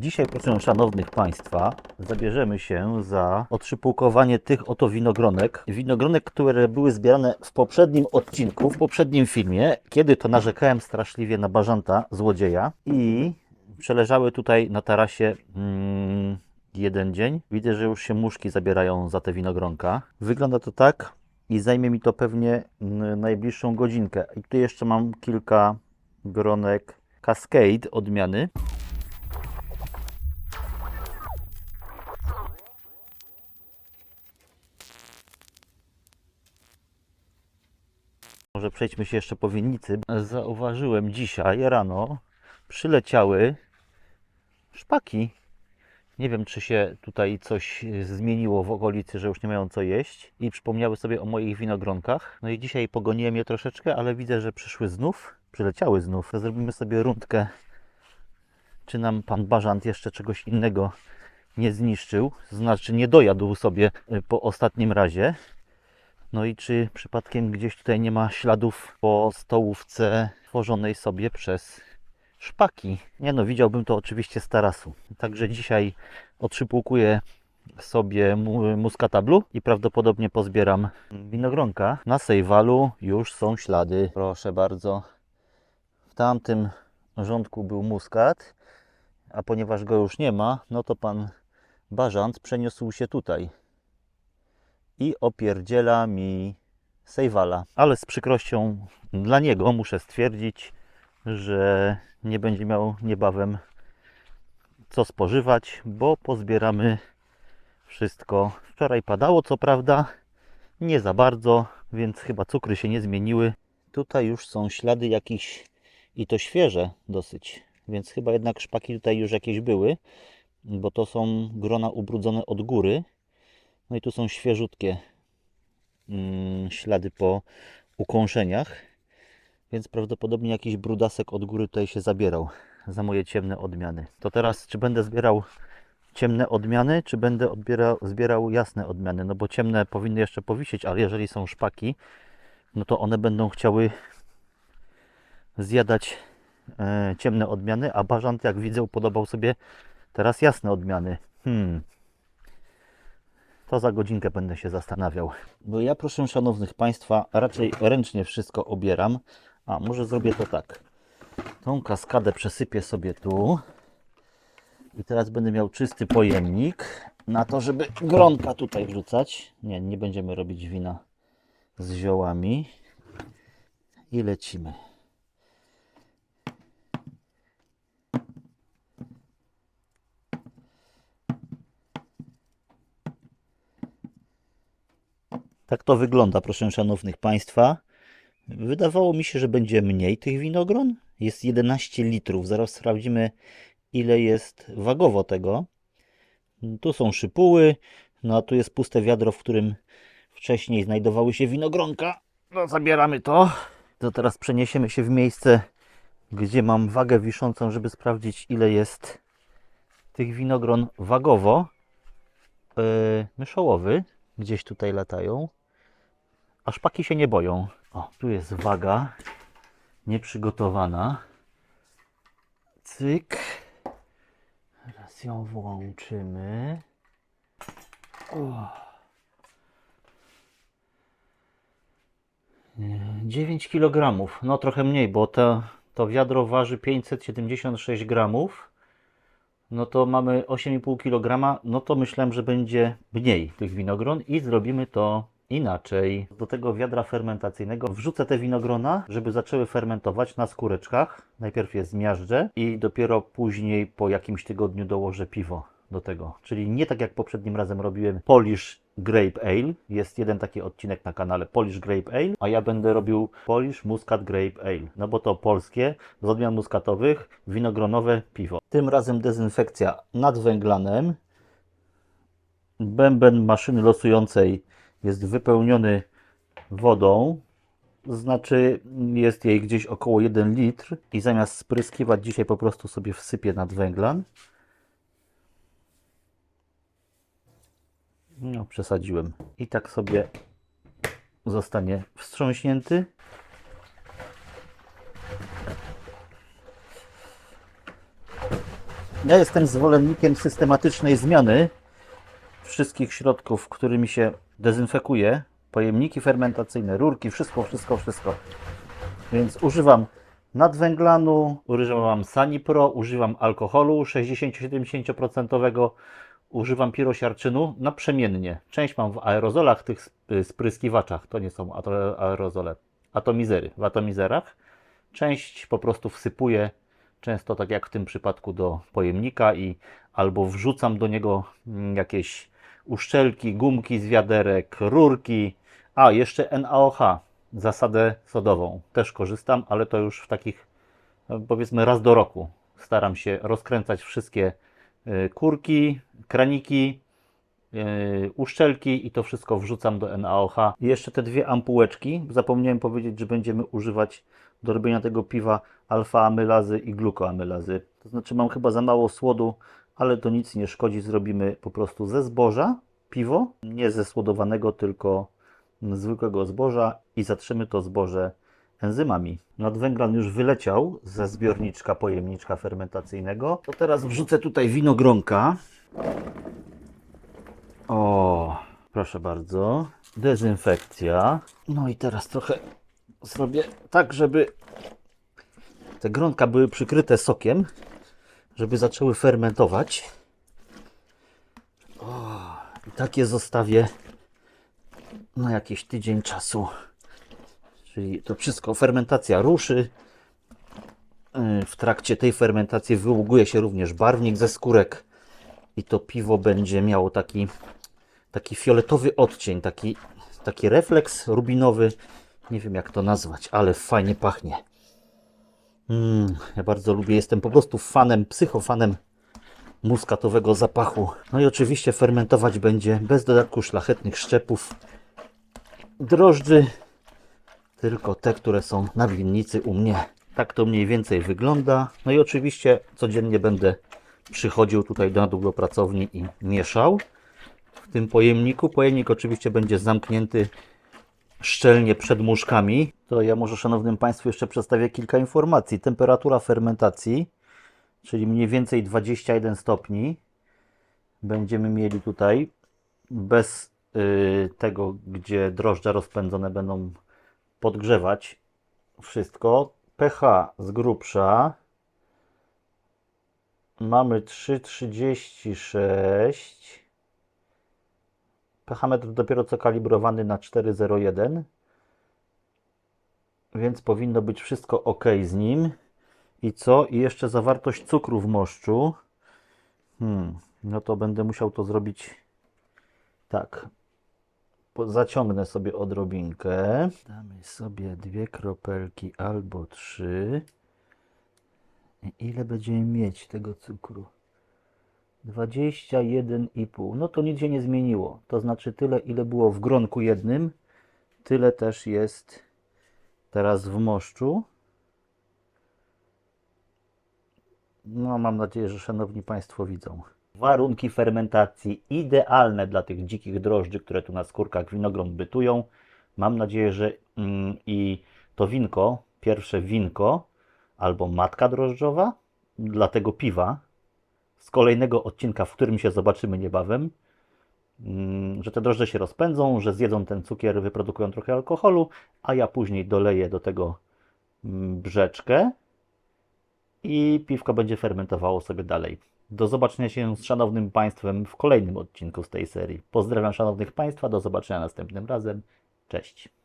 Dzisiaj, proszę szanownych Państwa, zabierzemy się za otrzypułkowanie tych oto winogronek. Winogronek, które były zbierane w poprzednim odcinku, w poprzednim filmie, kiedy to narzekałem straszliwie na bażanta złodzieja i przeleżały tutaj na tarasie mm, jeden dzień. Widzę, że już się muszki zabierają za te winogronka. Wygląda to tak i zajmie mi to pewnie mm, najbliższą godzinkę. I tu jeszcze mam kilka gronek Cascade odmiany. Może przejdźmy się jeszcze po winnicy. Zauważyłem dzisiaj rano przyleciały szpaki. Nie wiem, czy się tutaj coś zmieniło w okolicy, że już nie mają co jeść i przypomniały sobie o moich winogronkach. No i dzisiaj pogoniłem je troszeczkę, ale widzę, że przyszły znów, przyleciały znów. Zrobimy sobie rundkę, czy nam pan Bażant jeszcze czegoś innego nie zniszczył, znaczy nie dojadł sobie y, po ostatnim razie. No i czy przypadkiem gdzieś tutaj nie ma śladów po stołówce tworzonej sobie przez szpaki? Nie no, widziałbym to oczywiście z tarasu. Także dzisiaj otrzypułkuję sobie mu- muskata blue i prawdopodobnie pozbieram winogronka. Na sejwalu już są ślady. Proszę bardzo. W tamtym rządku był muskat, a ponieważ go już nie ma, no to pan Bażant przeniósł się tutaj i opierdziela mi Sejwala. Ale z przykrością dla niego muszę stwierdzić, że nie będzie miał niebawem co spożywać, bo pozbieramy wszystko. Wczoraj padało, co prawda, nie za bardzo, więc chyba cukry się nie zmieniły. Tutaj już są ślady jakichś i to świeże dosyć, więc chyba jednak szpaki tutaj już jakieś były, bo to są grona ubrudzone od góry. No i tu są świeżutkie mm, ślady po ukąszeniach, więc prawdopodobnie jakiś brudasek od góry tutaj się zabierał za moje ciemne odmiany. To teraz, czy będę zbierał ciemne odmiany, czy będę odbierał, zbierał jasne odmiany? No bo ciemne powinny jeszcze powisieć, ale jeżeli są szpaki, no to one będą chciały zjadać e, ciemne odmiany, a bażant, jak widzę, upodobał sobie teraz jasne odmiany. Hmm, to za godzinkę będę się zastanawiał. Bo ja, proszę szanownych Państwa, raczej ręcznie wszystko obieram. A może zrobię to tak. Tą kaskadę przesypię sobie tu. I teraz będę miał czysty pojemnik na to, żeby gronka tutaj wrzucać. Nie, nie będziemy robić wina z ziołami. I lecimy. Tak to wygląda, proszę szanownych Państwa. Wydawało mi się, że będzie mniej tych winogron. Jest 11 litrów. Zaraz sprawdzimy, ile jest wagowo tego. Tu są szypuły, no a tu jest puste wiadro, w którym wcześniej znajdowały się winogronka. No, zabieramy to. To teraz przeniesiemy się w miejsce, gdzie mam wagę wiszącą, żeby sprawdzić, ile jest tych winogron wagowo. Yy, myszołowy gdzieś tutaj latają. A szpaki się nie boją. O, tu jest waga nieprzygotowana. Cyk. Teraz ją włączymy. O. Nie, 9 kg. No trochę mniej, bo to, to wiadro waży 576 gramów. No to mamy 8,5 kg. No to myślałem, że będzie mniej tych winogron i zrobimy to inaczej. Do tego wiadra fermentacyjnego wrzucę te winogrona, żeby zaczęły fermentować na skóreczkach. Najpierw je zmiażdżę i dopiero później po jakimś tygodniu dołożę piwo do tego. Czyli nie tak jak poprzednim razem robiłem Polish Grape Ale. Jest jeden taki odcinek na kanale Polish Grape Ale, a ja będę robił Polish Muscat Grape Ale. No bo to polskie, z odmian muskatowych, winogronowe piwo. Tym razem dezynfekcja nad węglanem. Bęben maszyny losującej jest wypełniony wodą, znaczy jest jej gdzieś około 1 litr i zamiast spryskiwać dzisiaj po prostu sobie wsypię nad węglan. No, przesadziłem. I tak sobie zostanie wstrząśnięty. Ja jestem zwolennikiem systematycznej zmiany wszystkich środków, którymi się dezynfekuje. Pojemniki fermentacyjne, rurki, wszystko, wszystko, wszystko. Więc używam nadwęglanu, używam Sanipro, używam alkoholu 60-70%, używam pirosiarczynu naprzemiennie. Część mam w aerozolach, tych sp- spryskiwaczach, to nie są aerozole, atomizery, w atomizerach. Część po prostu wsypuję, często tak jak w tym przypadku do pojemnika i albo wrzucam do niego mm, jakieś uszczelki, gumki z wiaderek, rurki, a jeszcze NaOH, zasadę sodową. Też korzystam, ale to już w takich no, powiedzmy raz do roku. Staram się rozkręcać wszystkie y, kurki, kraniki, yy, uszczelki i to wszystko wrzucam do NaOH. I jeszcze te dwie ampułeczki. Zapomniałem powiedzieć, że będziemy używać do robienia tego piwa alfa-amylazy i glukoamylazy. To znaczy mam chyba za mało słodu, ale to nic nie szkodzi. Zrobimy po prostu ze zboża piwo, nie ze słodowanego, tylko zwykłego zboża i zatrzymy to zboże enzymami. Nadwęglan już wyleciał ze zbiorniczka, pojemniczka fermentacyjnego. To teraz wrzucę tutaj winogronka. O, proszę bardzo. Dezynfekcja. No i teraz trochę zrobię tak, żeby te gronka były przykryte sokiem, żeby zaczęły fermentować. O, i takie zostawię na jakiś tydzień czasu. Czyli to wszystko, fermentacja ruszy. Yy, W trakcie tej fermentacji wyługuje się również barwnik ze skórek i to piwo będzie miało taki, taki fioletowy odcień, taki, taki refleks rubinowy. Nie wiem jak to nazwać, ale fajnie pachnie. Mm, ja bardzo lubię, jestem po prostu fanem, psychofanem muskatowego zapachu. No i oczywiście fermentować będzie bez dodatku szlachetnych szczepów drożdży, tylko te, które są na winnicy u mnie. Tak to mniej więcej wygląda. No i oczywiście codziennie będę przychodził tutaj na dół do pracowni i mieszał w tym pojemniku. Pojemnik oczywiście będzie zamknięty szczelnie przed muszkami. To ja może szanownym Państwu jeszcze przedstawię kilka informacji. Temperatura fermentacji, czyli mniej więcej 21 stopni. Będziemy mieli tutaj bez y, tego, gdzie drożdże rozpędzone będą podgrzewać wszystko. pH z grubsza mamy 3,36 pH metr dopiero co kalibrowany na 4,01 więc powinno być wszystko ok z nim i co? I jeszcze zawartość cukru w moszczu hmm, no to będę musiał to zrobić tak zaciągnę sobie odrobinkę. Damy sobie dwie kropelki albo trzy. Ile będziemy mieć tego cukru? 21,5. No to nic się nie zmieniło. To znaczy tyle, ile było w gronku jednym, tyle też jest teraz w moszczu. No, mam nadzieję, że szanowni Państwo widzą. Warunki fermentacji idealne dla tych dzikich drożdży, które tu na skórkach winogron bytują. Mam nadzieję, że mm, i to winko, pierwsze winko albo matka drożdżowa dla tego piwa z kolejnego odcinka, w którym się zobaczymy niebawem, mm, że te drożdże się rozpędzą, że zjedzą ten cukier, wyprodukują trochę alkoholu, a ja później doleję do tego mm, brzeczkę i piwko będzie fermentowało sobie dalej. Do zobaczenia się z szanownym Państwem w kolejnym odcinku z tej serii. Pozdrawiam szanownych Państwa, do zobaczenia następnym razem. Cześć.